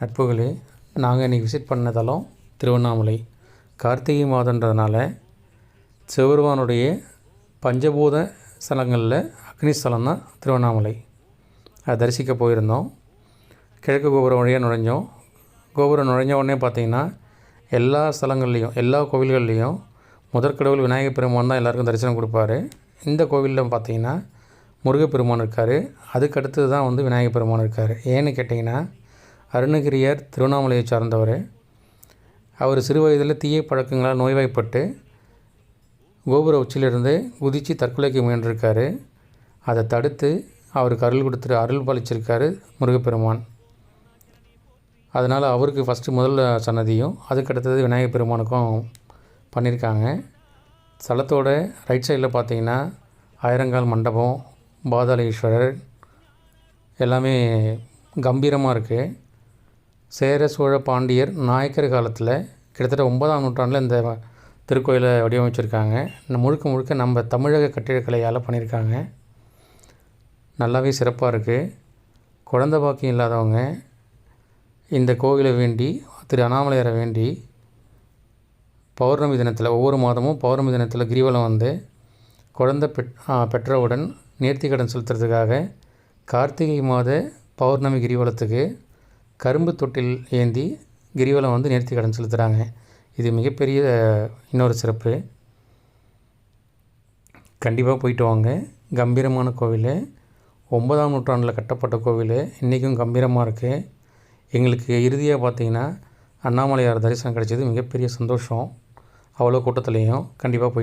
நட்புகளே நாங்கள் இன்றைக்கி விசிட் பண்ண தலம் திருவண்ணாமலை. கார்த்திகை மாதன்றதுனால சிவபெருமானுடைய பஞ்சபூத ஸ்தலங்களில் அக்னி ஸ்தலம் தான் திருவண்ணாமலை. அதை தரிசிக்க போயிருந்தோம். கிழக்கு கோபுரம் வழியாக நுழைஞ்சோம். கோபுரம் நுழைஞ்ச உடனே பார்த்தீங்கன்னா எல்லா ஸ்தலங்கள்லேயும் எல்லா கோவில்கள்லேயும் முதற்கடவுள் விநாயகர் பெருமான் தான் எல்லாருக்கும் தரிசனம் கொடுப்பாரு. இந்த கோவிலில் பார்த்தீங்கன்னா முருகப்பெருமான் இருக்கார். அதுக்கடுத்தது தான் வந்து விநாயகர் பெருமான் இருக்கார். ஏன்னு கேட்டிங்கன்னா அருணகிரியார் திருவண்ணாமலையை சார்ந்தவர். அவர் சிறு வயதில் தீய பழக்கங்களால் நோய்வாய்ப்பட்டு கோபுர உச்சியிலிருந்து குதித்து தற்கொலைக்கு முயன்றிருக்காரு. அதை தடுத்து அவருக்கு அருள் கொடுத்துட்டு அருள் பாலிச்சிருக்காரு முருகப்பெருமான். அதனால் அவருக்கு ஃபஸ்ட்டு முதல்ல சன்னதியும் அதுக்கு அடுத்தது விநாயகர் பெருமானுக்கும் பண்ணியிருக்காங்க ஸ்தலத்தோட ரைட் சைடில் பார்த்தீங்கன்னா ஆயிரங்கால் மண்டபம் பாதாள ஈஸ்வரர் எல்லாமே கம்பீரமாக இருக்குது சேர சோழ பாண்டியர் நாயக்கர் காலத்தில் கிட்டத்தட்ட ஒன்பதாம் நூற்றாண்டில் இந்த திருக்கோயிலை வடிவமைச்சிருக்காங்க. முழுக்க முழுக்க நம்ம தமிழக கட்டிடக்கலையால் பண்ணியிருக்காங்க நல்லாவே சிறப்பாக இருக்குது குழந்த பாக்கியம் இல்லாதவங்க இந்த கோவிலை வேண்டி திரு அண்ணாமலையாரை வேண்டி பௌர்ணமி தினத்தில் ஒவ்வொரு மாதமும் பௌர்ணமி தினத்தில் கிரிவலம் வந்து குழந்த பெற் பெற்றவுடன் நேர்த்திக்கடன் செலுத்துறதுக்காக கார்த்திகை மாத பௌர்ணமி கிரிவலத்துக்கு கரும்பு தொட்டில் ஏந்தி கிரிவலம் வந்து நேர்த்தி கடன் செலுத்துகிறாங்க இது மிகப்பெரிய இன்னொரு சிறப்பு. கண்டிப்பாக போயிட்டு வாங்க. கம்பீரமான கோவில். ஒன்பதாம் நூற்றாண்டில் கட்டப்பட்ட கோவில். இன்றைக்கும் கம்பீரமாக இருக்குது எங்களுக்கு இறுதியாக பார்த்தீங்கன்னா அண்ணாமலையார் தரிசனம் கிடைச்சது மிகப்பெரிய சந்தோஷம். அவ்வளோ கூட்டத்துலேயும் கண்டிப்பாக போய்